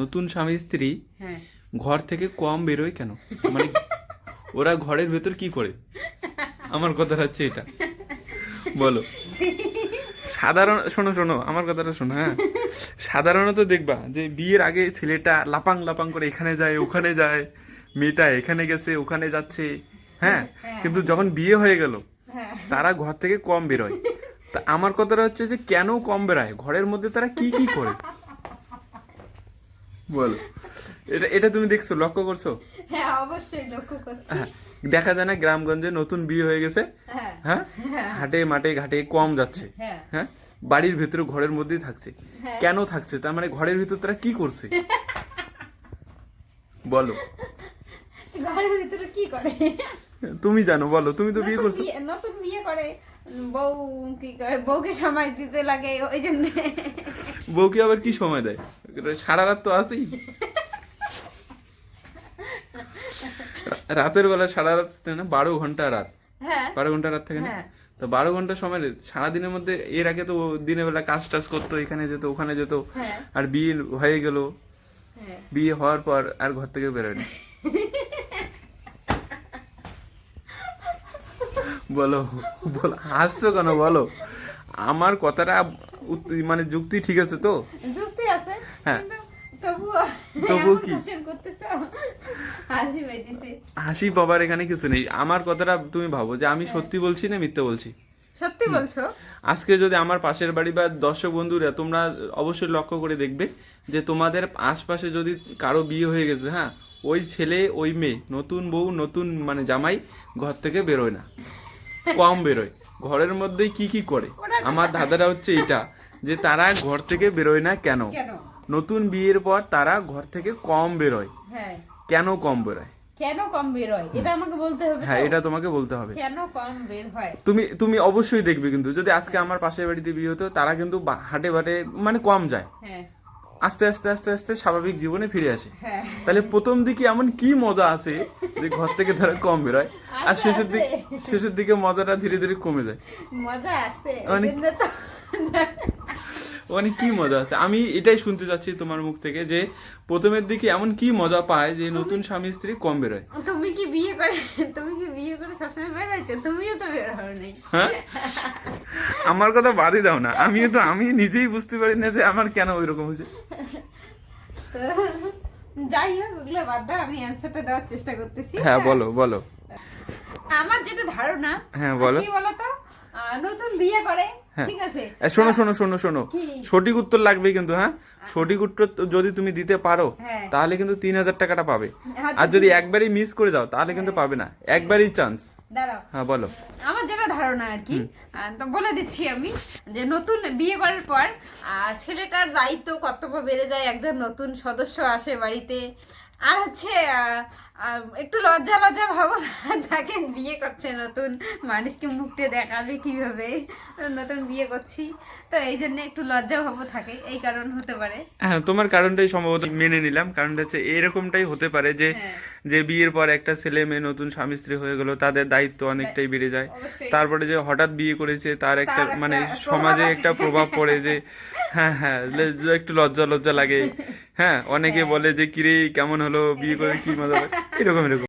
নতুন স্বামী স্ত্রী হ্যাঁ। ঘর থেকে কম বেরোয় কেন? মানে ওরা ঘরের ভেতর কি করে? আমার কথাটা হচ্ছে এটা। বলো। সাধারণ শোনো শোনো আমার কথাটা শোনো হ্যাঁ। সাধারণত দেখবা যে বিয়ের আগে ছেলেটা লাপাং লাপাং করে এখানে যায় ওখানে যায় মেয়েটা এখানে গেছে ওখানে যাচ্ছে হ্যাঁ। কিন্তু যখন বিয়ে হয়ে গেল হ্যাঁ। তারা ঘর থেকে কম বেরোয়। তা আমার কথাটা হচ্ছে যে কেন কম বেরোয়? ঘরের মধ্যে তারা কি কি করে? বলো। এটা এটা তুমি দেখছ লক্ষ্য করছ? হ্যাঁ অবশ্যই লক্ষ্য করছি। হ্যাঁ, দেখা যায় না গ্রামগঞ্জে নতুন বিয়ে হয়ে গেছে। হ্যাঁ। হ্যাঁ? হাটে মাঠে ঘাটে কম যাচ্ছে। হ্যাঁ। হ্যাঁ? বাড়ির ভেতরে ঘরের মধ্যেই থাকছে। হ্যাঁ। কেন থাকছে? তার মানে ঘরের ভিতর তারা কি করছে? বলো। ঘরের ভিতরে কি করে? তুমি জানো বলো তুমি তো বিয়ে করছ। নতুন বিয়ে করে। বউ কি করে? বউকে সময় দিতে লাগে ওই জন্য। বউকে আবার কি সময় দেয়? সারা রাত তো আছেই। রাতের বেলা সারা রাত না বারো ঘণ্টা রাত। হ্যাঁ। বারো ঘণ্টা রাত থাকে না? হ্যাঁ। তো বারো ঘণ্টা সময় সারাদিনের মধ্যে এর আগে তো দিনের বেলা কাজ টাজ করতো এখানে যেত ওখানে যেত হ্যাঁ। আর বিয়ে হয়ে গেল। বিয়ে হওয়ার পর আর ঘর থেকে বেরোয় না বলো বলো হাসছো কেন বলো? আমার কথাটা মানে যুক্তি ঠিক আছে তো? হ্যাঁ। তবুও কি? হাসি পাবার এখানে কিছু নেই। আমার কথাটা তুমি ভাবো যে আমি সত্যি বলছি না মিথ্যে বলছি? সত্যি বলছো? আজকে যদি আমার পাশের বাড়ি বা দর্শক বন্ধুরা তোমরা অবশ্যই লক্ষ্য করে দেখবে যে তোমাদের আশপাশে যদি কারও বিয়ে হয়ে গেছে হ্যাঁ ওই ছেলে ওই মেয়ে নতুন বউ নতুন মানে জামাই ঘর থেকে বেরোয় না। কম বেরোয়। ঘরের মধ্যেই কি কি করে? আমার দাদারা হচ্ছে এটা যে তারা ঘর থেকে বেরোয় না কেন? নতুন বিয়ের পর তারা ঘর থেকে কম বেরোয়। হ্যাঁ। কেন কম বেরোয়? কেন কম বের হয় এটা আমাকে বলতে হবে হ্যাঁ এটা তোমাকে বলতে হবে। কেন কম বের হয়? তুমি তুমি অবশ্যই দেখবে কিন্তু যদি আজকে আমার পাশের বাড়িতে বিয়ে হতো তারা কিন্তু হাটে বাটে মানে কম যায়। হ্যাঁ। আস্তে আস্তে আস্তে আস্তে স্বাভাবিক জীবনে ফিরে আসে। হ্যাঁ। তাহলে প্রথম দিকে এমন কি মজা আছে যে ঘর থেকে তারা কম বেরোয় আর শেষের দিকে শেষের দিকে মজাটা ধীরে ধীরে কমে যায়। মজা আছে অনেক- তো মানে কি মজা আছে? আমি এটাই শুনতে চাচ্ছি তোমার মুখ থেকে যে প্রথমের দিকে এমন কি মজা পায় যে নতুন স্বামী স্ত্রী কম বেরোয়? তুমি কি বিয়ে করে তুমি কি বিয়ে করে সবসময় বের হয়েছো? তুমিও তো বের হও নেই হ্যাঁ? আমার কথা বাদই দাও না। আমিও তো আমি নিজেই বুঝতে পারি না যে আমার কেন ওই রকম হয়েছে যাই হোক ওগুলো বাদ দাও আমি অ্যান্সারটা দেওয়ার চেষ্টা করতেছি। হ্যাঁ বলো বলো। আমার যেটা ধারণা হ্যাঁ, বলো। কি বলতো? আহ, নতুন বিয়ে করে। ঠিক আছে। শোনো শোনো শোনো শোনো। সঠিক উত্তর লাগবে কিন্তু হ্যাঁ? সঠিক উত্তর যদি তুমি দিতে পারো হ্যাঁ। তাহলে কিন্তু তিন হাজার টাকাটা পাবে। আচ্ছা, আর যদি একবারই মিস করে দাও তাহলে কিন্তু পাবে না। একবারই চান্স দাঁড়াও। হ্যাঁ বলো। আমার যেটা ধারণা আর কি তো বলে দিচ্ছি আমি যে নতুন বিয়ে করার পর ছেলেটার দায়িত্ব কর্তব্য বেড়ে যায় একজন নতুন সদস্য আসে বাড়িতে আর হচ্ছে একটু লজ্জা লজ্জা ভাবো তাকে বিয়ে করছে নতুন। মানুষকে মুখটে দেখাবে কীভাবে? নতুন বিয়ে করছি। তো এই জন্য একটু লজ্জা ভাবো থাকে এই কারণ হতে পারে। হ্যাঁ তোমার কারণটাই সম্ভবত মেনে নিলাম। কারণটা হচ্ছে এরকমটাই হতে পারে যে হ্যাঁ। যে বিয়ের পর একটা ছেলে মেয়ে নতুন স্বামী স্ত্রী হয়ে গেল তাদের দায়িত্ব অনেকটাই বেড়ে যায়। তারপরে যে হঠাৎ বিয়ে করেছে তার একটা মানে সমাজে একটা প্রভাব পড়ে যে হ্যাঁ হ্যাঁ একটু লজ্জা লজ্জা লাগে। হ্যাঁ অনেকে বলে যে কিরে কেমন হলো? বিয়ে করে কি মজা হয় এরকম এরকম।